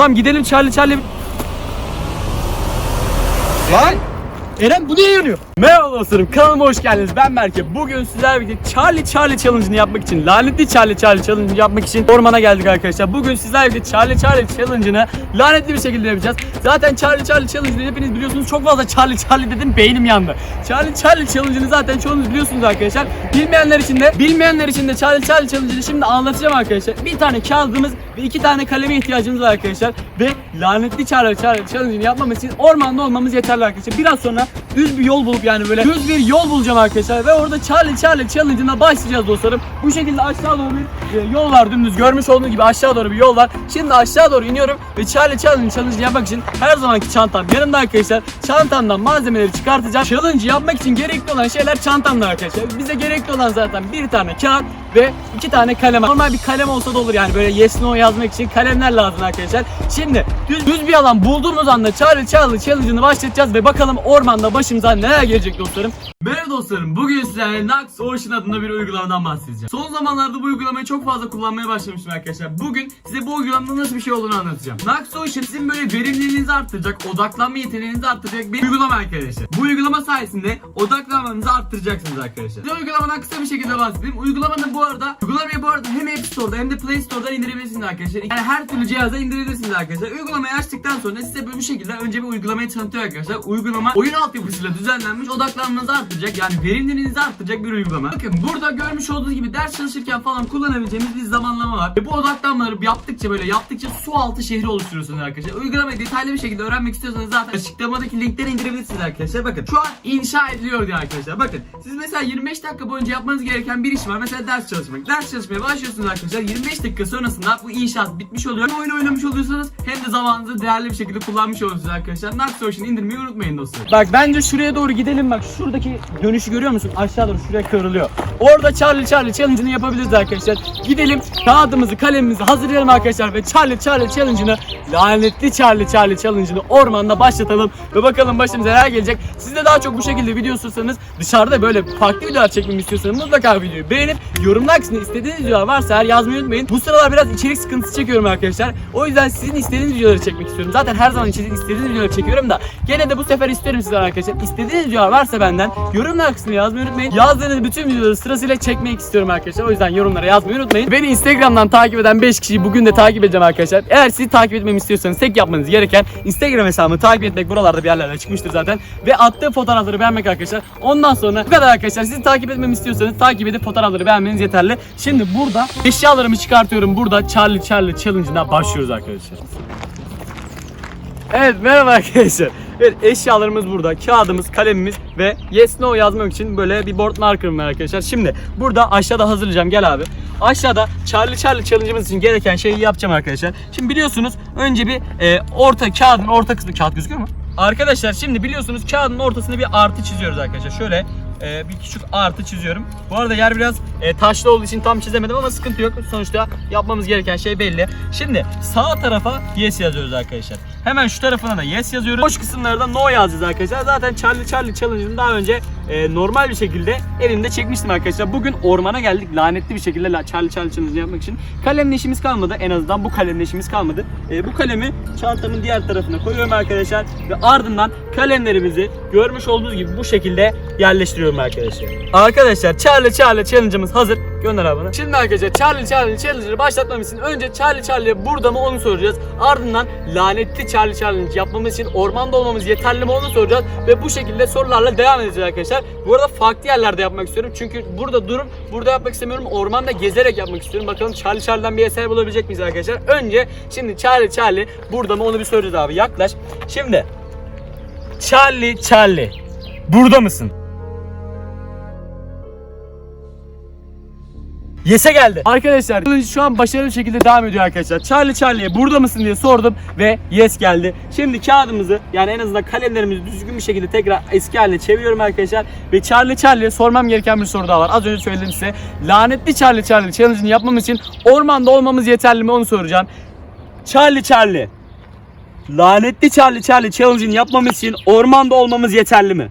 Tamam gidelim Charlie Charlie. Lan! Eren bu niye yanıyor? Merhaba dostlarım kanalıma hoş geldiniz. Ben Berke. Bugün sizlerle birlikte Charlie Charlie Challenge'ını yapmak için, lanetli Charlie Charlie Challenge'ını yapmak için ormana geldik arkadaşlar. Bugün sizlerle birlikte Charlie Charlie Challenge'ını lanetli bir şekilde yapacağız. Zaten Charlie Charlie Challenge'ını hepiniz biliyorsunuz. Çok fazla Charlie Charlie dedim beynim yandı. Charlie Charlie Challenge'ını zaten çoğunuz biliyorsunuz arkadaşlar. Bilmeyenler için de bilmeyenler için de Charlie Charlie Challenge'ını şimdi anlatacağım arkadaşlar. Bir tane kağıdımız ve iki tane kaleme ihtiyacımız var arkadaşlar. Ve lanetli Charlie Charlie Challenge'ını yapmamız için ormanda olmamız yeterli arkadaşlar. Biraz sonra düz bir yol bulup yani böyle düz bir yol bulacağım arkadaşlar ve orada Charlie Charlie Challenge'ına başlayacağız dostlarım. Bu şekilde aşağı doğru bir e, yol var dümdüz görmüş olduğunuz gibi aşağı doğru bir yol var. Şimdi aşağı doğru iniyorum ve Charlie Challenge Challenge yapmak için her zamanki çantam yanımda arkadaşlar. Çantamdan malzemeleri çıkartacağım. Challenge yapmak için gerekli olan şeyler çantamda arkadaşlar. Bize gerekli olan zaten bir tane kağıt ve iki tane kalem. Normal bir kalem olsa da olur yani böyle yes no yazmak için kalemler lazım arkadaşlar. Şimdi düz, düz bir alan bulduğumuz anda Charlie Charlie Challenge'ını başlatacağız ve bakalım ormanda başımıza neler gelecek dostlarım. Merhaba dostlarım. Bugün sizlerle Nax Ocean adında bir uygulamadan bahsedeceğim. Son zamanlarda bu uygulamayı çok fazla kullanmaya başlamıştım arkadaşlar. Bugün size bu uygulamanın nasıl bir şey olduğunu anlatacağım. Nax Ocean sizin böyle verimliliğinizi arttıracak, odaklanma yeteneğinizi arttıracak bir uygulama arkadaşlar. Bu uygulama sayesinde odaklanmanızı arttıracaksınız arkadaşlar. Size uygulamadan kısa bir şekilde bahsedeyim. Uygulamanın bu arada, uygulamayı bu arada hem App Store'da hem de Play Store'dan indirebilirsiniz arkadaşlar. Yani her türlü cihaza indirebilirsiniz arkadaşlar. Uygulamayı açtıktan sonra size böyle bu şekilde önce bir uygulamayı tanıtıyor arkadaşlar. Uygulama oyun altyapısıyla düzenlenmiş odaklanmanızı arttıracak yani verimliliğinizi arttıracak bir uygulama. Bakın burada görmüş olduğunuz gibi ders çalışırken falan kullanabileceğimiz bir zamanlama var. Ve bu odaklanmaları yaptıkça böyle yaptıkça su altı şehri oluşturuyorsunuz arkadaşlar. Uygulamayı detaylı bir şekilde öğrenmek istiyorsanız zaten açıklamadaki linkleri indirebilirsiniz arkadaşlar. Bakın şu an inşa ediliyor diyor arkadaşlar. Bakın siz mesela 25 dakika boyunca yapmanız gereken bir iş var. Mesela ders çalışmak. Ders çalışmaya başlıyorsunuz arkadaşlar. 25 dakika sonrasında bu inşaat bitmiş oluyor. Hem oyun oynamış oluyorsanız hem de zamanınızı değerli bir şekilde kullanmış oluyorsunuz arkadaşlar. Nax Ocean'ı indirmeyi unutmayın dostlar. Bak bence şuraya doğru gidelim bak. Şuradaki dönüşü görüyor musun? Aşağı doğru şuraya kırılıyor. Orada Charlie Charlie Challenge'ını yapabiliriz arkadaşlar. Gidelim kağıdımızı kalemimizi hazırlayalım arkadaşlar ve Charlie Charlie Challenge'ını lanetli Charlie Charlie Challenge'ını ormanda başlatalım ve bakalım başımıza neler gelecek. Siz de daha çok bu şekilde video istiyorsanız dışarıda böyle farklı videolar çekmemi istiyorsanız mutlaka videoyu beğenip yorumlar kısmına istediğiniz videolar varsa eğer yazmayı unutmayın. Bu sıralar biraz içerik sıkıntısı çekiyorum arkadaşlar. O yüzden sizin istediğiniz videoları çekmek istiyorum. Zaten her zaman içerik istediğiniz videoları çekiyorum da gene de bu sefer isterim sizden arkadaşlar. İstediğiniz videolar varsa benden yorumlar kısmına yazmayı unutmayın. Yazdığınız bütün videoları sırasıyla çekmek istiyorum arkadaşlar. O yüzden yorumlara yazmayı unutmayın. Beni Instagram'dan takip eden 5 kişiyi bugün de takip edeceğim arkadaşlar. Eğer sizi takip etmemi istiyorsanız tek yapmanız gereken Instagram hesabımı takip etmek buralarda bir yerlerde çıkmıştır zaten. Ve attığım fotoğrafları beğenmek arkadaşlar. Ondan sonra bu kadar arkadaşlar. Sizi takip etmemi istiyorsanız takip edip fotoğrafları beğenmeniz yeterli. Şimdi burada eşyalarımı çıkartıyorum. Burada Charlie Charlie Challenge'ına başlıyoruz arkadaşlar. Evet merhaba arkadaşlar. Evet eşyalarımız burada. Kağıdımız, kalemimiz ve yes no yazmak için böyle bir board marker'ım var arkadaşlar. Şimdi burada aşağıda hazırlayacağım. Gel abi. Aşağıda Charlie Charlie challenge'ımız için gereken şeyi yapacağım arkadaşlar. Şimdi biliyorsunuz önce bir e, orta kağıdın orta kısmı kağıt gözüküyor mu? Arkadaşlar şimdi biliyorsunuz kağıdın ortasına bir artı çiziyoruz arkadaşlar. Şöyle e, bir küçük artı çiziyorum. Bu arada yer biraz e, taşlı olduğu için tam çizemedim ama sıkıntı yok. Sonuçta yapmamız gereken şey belli. Şimdi sağ tarafa yes yazıyoruz arkadaşlar. Hemen şu tarafına da yes yazıyoruz. Boş kısımlarda no yazacağız arkadaşlar. Zaten Charlie Charlie Challenge'ını daha önce e, normal bir şekilde elimde çekmiştim arkadaşlar. Bugün ormana geldik lanetli bir şekilde Charlie Charlie Challenge yapmak için. Kalemle işimiz kalmadı. En azından bu kalemle işimiz kalmadı. E, bu kalemi çantamın diğer tarafına koyuyorum arkadaşlar. Ve ardından kalemlerimizi görmüş olduğunuz gibi bu şekilde yerleştiriyorum arkadaşlar. Arkadaşlar Charlie Charlie Challenge'ımız hazır. Gönder abi bana. Şimdi arkadaşlar Charlie Charlie Challenge'ı başlatmamız için önce Charlie Charlie burada mı onu soracağız. Ardından lanetli Charlie Challenge yapmamız için ormanda olmamız yeterli mi onu soracağız. Ve bu şekilde sorularla devam edeceğiz arkadaşlar. Bu arada farklı yerlerde yapmak istiyorum. Çünkü burada durup burada yapmak istemiyorum. Ormanda gezerek yapmak istiyorum. Bakalım Charlie Charlie'den bir eser bulabilecek miyiz arkadaşlar. Önce şimdi Charlie Charlie burada mı onu bir soracağız abi. Yaklaş. Şimdi Charlie Charlie burada mısın? Yes'e geldi. Arkadaşlar şu an başarılı şekilde devam ediyor arkadaşlar. Charlie Charlie'ye burada mısın diye sordum ve yes geldi. Şimdi kağıdımızı yani en azından kalemlerimizi düzgün bir şekilde tekrar eski haline çeviriyorum arkadaşlar. Ve Charlie Charlie'ye sormam gereken bir soru daha var. Az önce söyledim size. Lanetli Charlie Charlie challenge'ını yapmamız için ormanda olmamız yeterli mi onu soracağım. Charlie Charlie. Lanetli Charlie Charlie challenge'ını yapmamız için ormanda olmamız yeterli mi?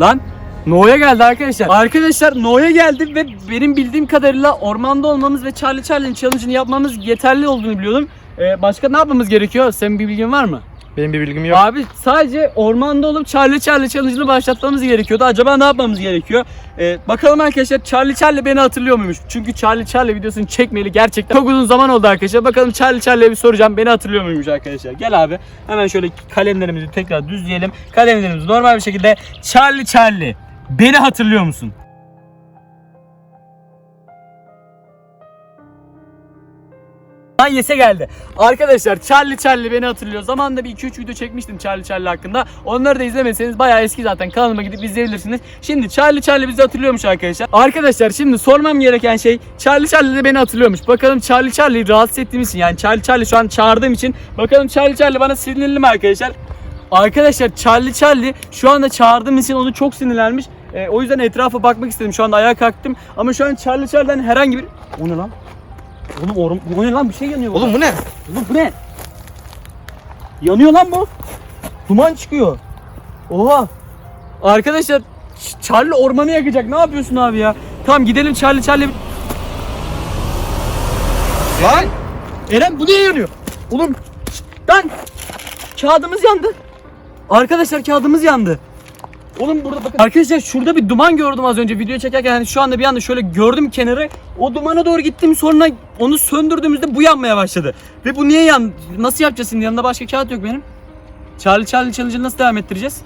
Lan No'ya geldi arkadaşlar. Arkadaşlar No'ya geldi ve benim bildiğim kadarıyla ormanda olmamız ve Charlie Charlie'nin challenge'ını yapmamız yeterli olduğunu biliyordum. Ee, başka ne yapmamız gerekiyor? Senin bir bilgin var mı? Benim bir bilgim yok. Abi sadece ormanda olup Charlie Charlie challenge'ını başlatmamız gerekiyordu. Acaba ne yapmamız gerekiyor? Ee, bakalım arkadaşlar Charlie Charlie beni hatırlıyor muymuş? Çünkü Charlie Charlie videosunu çekmeyeli gerçekten çok uzun zaman oldu arkadaşlar. Bakalım Charlie Charlie'ye bir soracağım. Beni hatırlıyor muymuş arkadaşlar? Gel abi. Hemen şöyle kalemlerimizi tekrar düzleyelim. Kalemlerimizi normal bir şekilde Charlie Charlie beni hatırlıyor musun? Lan yese geldi. Arkadaşlar Charlie Charlie beni hatırlıyor. Zamanında bir 2-3 video çekmiştim Charlie Charlie hakkında. Onları da izlemediyseniz bayağı eski zaten kanalıma gidip izleyebilirsiniz. Şimdi Charlie Charlie bizi hatırlıyormuş arkadaşlar. Arkadaşlar şimdi sormam gereken şey Charlie Charlie de beni hatırlıyormuş. Bakalım Charlie Charlie rahatsız ettiğim için yani Charlie Charlie şu an çağırdığım için bakalım Charlie Charlie bana sinirli mi arkadaşlar? Arkadaşlar Charlie Charlie şu anda çağırdığım için onu çok sinirlenmiş. Ee, o yüzden etrafa bakmak istedim. Şu anda ayağa kalktım. Ama şu an Charlie Charlie'den herhangi bir... O ne lan? Oğlum orum... O ne lan? Bir şey yanıyor. burada. Oğlum bu ne? Oğlum bu ne? Yanıyor lan bu. Duman çıkıyor. Oha. Arkadaşlar Charlie ormanı yakacak. Ne yapıyorsun abi ya? Tamam gidelim Charlie Charlie. Lan! Eren bu niye yanıyor? Oğlum lan kağıdımız yandı. Arkadaşlar kağıdımız yandı. Oğlum burada bakın. Arkadaşlar şurada bir duman gördüm az önce video çekerken. Yani şu anda bir anda şöyle gördüm kenarı. O dumana doğru gittim sonra onu söndürdüğümüzde bu yanmaya başladı. Ve bu niye yan? Nasıl yapacağız şimdi? Yanında başka kağıt yok benim. Charlie Charlie challenge'ı nasıl devam ettireceğiz?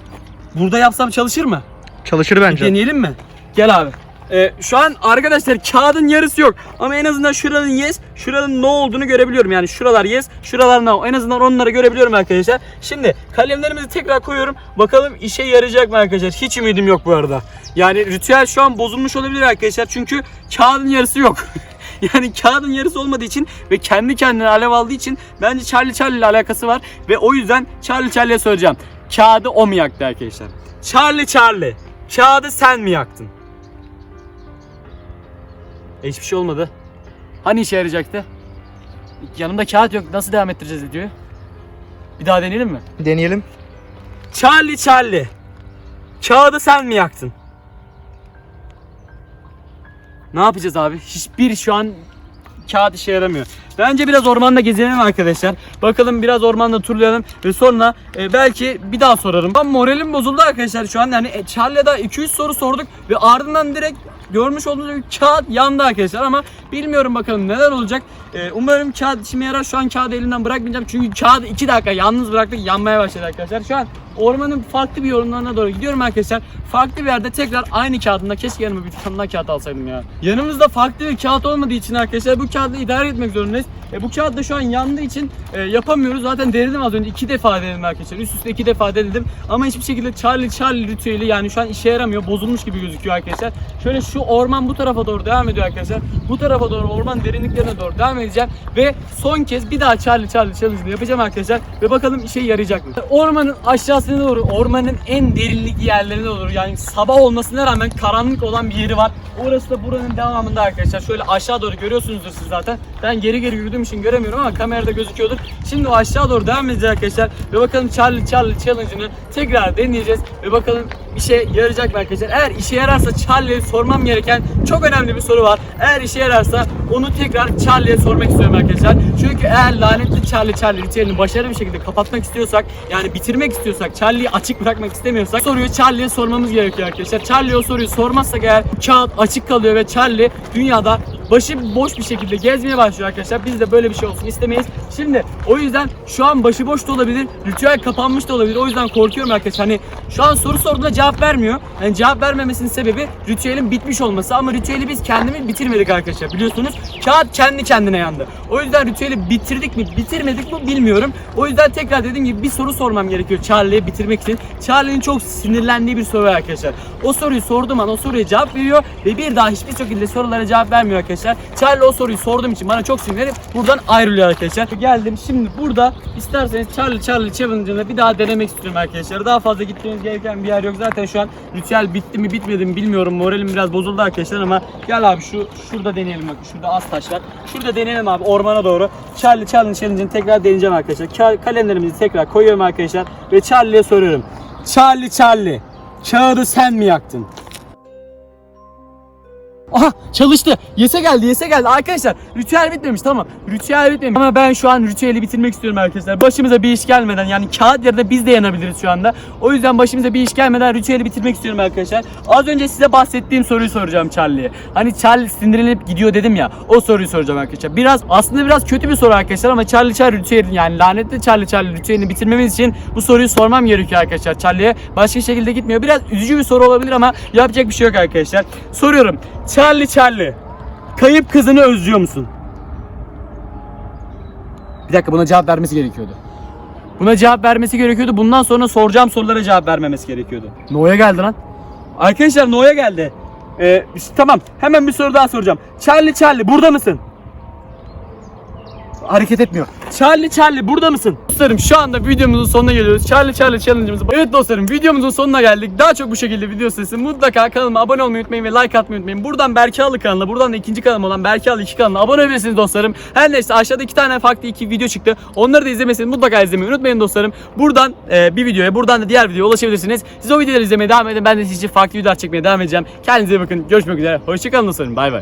Burada yapsam çalışır mı? Çalışır bence. Deneyelim mi? Gel abi. Ee, şu an arkadaşlar kağıdın yarısı yok. Ama en azından şuranın yes, şuranın no olduğunu görebiliyorum. Yani şuralar yes, şuralar no. En azından onları görebiliyorum arkadaşlar. Şimdi kalemlerimizi tekrar koyuyorum. Bakalım işe yarayacak mı arkadaşlar? Hiç ümidim yok bu arada. Yani ritüel şu an bozulmuş olabilir arkadaşlar. Çünkü kağıdın yarısı yok. yani kağıdın yarısı olmadığı için ve kendi kendine alev aldığı için bence Charlie Charlie ile alakası var. Ve o yüzden Charlie Charlie'ye soracağım. Kağıdı o mu yaktı arkadaşlar? Charlie Charlie. Kağıdı sen mi yaktın? E, hiçbir şey olmadı. Hani işe yarayacaktı? Yanımda kağıt yok. Nasıl devam ettireceğiz videoyu? Bir daha deneyelim mi? Deneyelim. Charlie Charlie. Kağıdı sen mi yaktın? Ne yapacağız abi? Hiçbir şu an kağıt işe yaramıyor. Bence biraz ormanda gezelim arkadaşlar. Bakalım biraz ormanda turlayalım ve sonra e, belki bir daha sorarım. Ben moralim bozuldu arkadaşlar şu an. Yani e, Charlie'da 200 soru sorduk ve ardından direkt görmüş olduğunuz gibi kağıt yandı arkadaşlar ama bilmiyorum bakalım neler olacak. E, umarım kağıt işime yarar. Şu an kağıdı elimden bırakmayacağım çünkü kağıdı 2 dakika yalnız bıraktık yanmaya başladı arkadaşlar. Şu an ormanın farklı bir yorumlarına doğru gidiyorum arkadaşlar. Farklı bir yerde tekrar aynı kağıdımda keşke yanıma bir daha kağıt alsaydım ya. Yanımızda farklı bir kağıt olmadığı için arkadaşlar bu kağıdı idare etmek zorundayız. E, bu kağıt da şu an yandığı için e, yapamıyoruz. Zaten denedim az önce iki defa denedim arkadaşlar. Üst üste iki defa denedim. Ama hiçbir şekilde Charlie Charlie ritüeli yani şu an işe yaramıyor. Bozulmuş gibi gözüküyor arkadaşlar. Şöyle şu orman bu tarafa doğru devam ediyor arkadaşlar. Bu tarafa doğru orman derinliklerine doğru devam edeceğim. Ve son kez bir daha Charlie Charlie challenge'ını yapacağım arkadaşlar. Ve bakalım işe yarayacak mı? Ormanın aşağısına doğru, ormanın en derinlik yerlerine doğru yani sabah olmasına rağmen karanlık olan bir yeri var. Orası da buranın devamında arkadaşlar. Şöyle aşağı doğru görüyorsunuzdur siz zaten. Ben geri geri yürüdüğüm için göremiyorum ama kamerada gözüküyordur. Şimdi o aşağı doğru devam edeceğiz arkadaşlar. Ve bakalım Charlie Charlie challenge'ını tekrar deneyeceğiz. Ve bakalım işe yarayacak mı arkadaşlar? Eğer işe yararsa Charlie'ye sormam gereken çok önemli bir soru var. Eğer işe yararsa onu tekrar Charlie'ye sormak istiyorum arkadaşlar. Çünkü eğer lanetli Charlie Charlie ritüelini başarılı bir şekilde kapatmak istiyorsak yani bitirmek istiyorsak Charlie'yi açık bırakmak istemiyorsak soruyu Charlie'ye sormamız gerekiyor arkadaşlar. Charlie o soruyu sormazsak eğer kağıt açık kalıyor ve Charlie dünyada başı boş bir şekilde gezmeye başlıyor arkadaşlar. Biz de böyle bir şey olsun istemeyiz. Şimdi o yüzden şu an başı boş da olabilir. Ritüel kapanmış da olabilir. O yüzden korkuyorum arkadaşlar. Hani şu an soru sorduğunda cevap vermiyor. Yani cevap vermemesinin sebebi ritüelin bitmiş olması. Ama ritüeli biz kendimiz bitirmedik arkadaşlar. Biliyorsunuz kağıt kendi kendine yandı. O yüzden ritüeli bitirdik mi bitirmedik mi bilmiyorum. O yüzden tekrar dediğim gibi bir soru sormam gerekiyor Charlie'ye bitirmek için. Charlie'nin çok sinirlendiği bir soru arkadaşlar. O soruyu sorduğum an o soruya cevap veriyor ve bir daha hiçbir şekilde sorulara cevap vermiyor arkadaşlar. Charlie o soruyu sorduğum için bana çok sinirlenip buradan ayrılıyor arkadaşlar. Geldim şimdi burada isterseniz Charlie Charlie Challenge'ını bir daha denemek istiyorum arkadaşlar. Daha fazla gitmeniz gereken bir yer yok. Zaten şu an ritüel bitti mi bitmedi mi bilmiyorum. Moralim biraz bozuldu arkadaşlar ama gel abi şu şurada deneyelim bak. Şurada az taş var. Şurada deneyelim abi ormana doğru. Charlie Challenge Challenge'ını tekrar deneyeceğim arkadaşlar. Ka- kalemlerimizi tekrar koyuyorum arkadaşlar ve Charlie'ye soruyorum. Charlie Charlie kağıdı sen mi yaktın? Aha çalıştı. Yese geldi yese geldi. Arkadaşlar ritüel bitmemiş tamam. Ritüel bitmemiş. Ama ben şu an ritüeli bitirmek istiyorum arkadaşlar. Başımıza bir iş gelmeden yani kağıt yerine biz de yanabiliriz şu anda. O yüzden başımıza bir iş gelmeden ritüeli bitirmek istiyorum arkadaşlar. Az önce size bahsettiğim soruyu soracağım Charlie'ye. Hani Charlie sindirilip gidiyor dedim ya. O soruyu soracağım arkadaşlar. Biraz aslında biraz kötü bir soru arkadaşlar ama Charlie Charlie ritüelini yani lanetli Charlie Charlie ritüelini bitirmemiz için bu soruyu sormam gerekiyor arkadaşlar Charlie'ye. Başka şekilde gitmiyor. Biraz üzücü bir soru olabilir ama yapacak bir şey yok arkadaşlar. Soruyorum. Charlie Charlie. Kayıp kızını özlüyor musun? Bir dakika buna cevap vermesi gerekiyordu. Buna cevap vermesi gerekiyordu. Bundan sonra soracağım sorulara cevap vermemesi gerekiyordu. No'ya geldi lan. Arkadaşlar No'ya geldi. Ee, işte tamam. Hemen bir soru daha soracağım. Charlie Charlie burada mısın? Hareket etmiyor. Charlie Charlie burada mısın? Dostlarım şu anda videomuzun sonuna geliyoruz. Charlie Charlie challenge'ımız. Evet dostlarım videomuzun sonuna geldik. Daha çok bu şekilde video sesi mutlaka kanalıma abone olmayı unutmayın ve like atmayı unutmayın. Buradan Berke Alı kanalına, buradan da ikinci kanalım olan Berke Alı 2 kanalına abone olabilirsiniz dostlarım. Her neyse aşağıda iki tane farklı iki video çıktı. Onları da izlemesini mutlaka izlemeyi unutmayın dostlarım. Buradan e, bir videoya, buradan da diğer videoya ulaşabilirsiniz. Siz o videoları izlemeye devam edin. Ben de için farklı videolar çekmeye devam edeceğim. Kendinize bakın. Görüşmek üzere. Hoşçakalın dostlarım. Bay bay.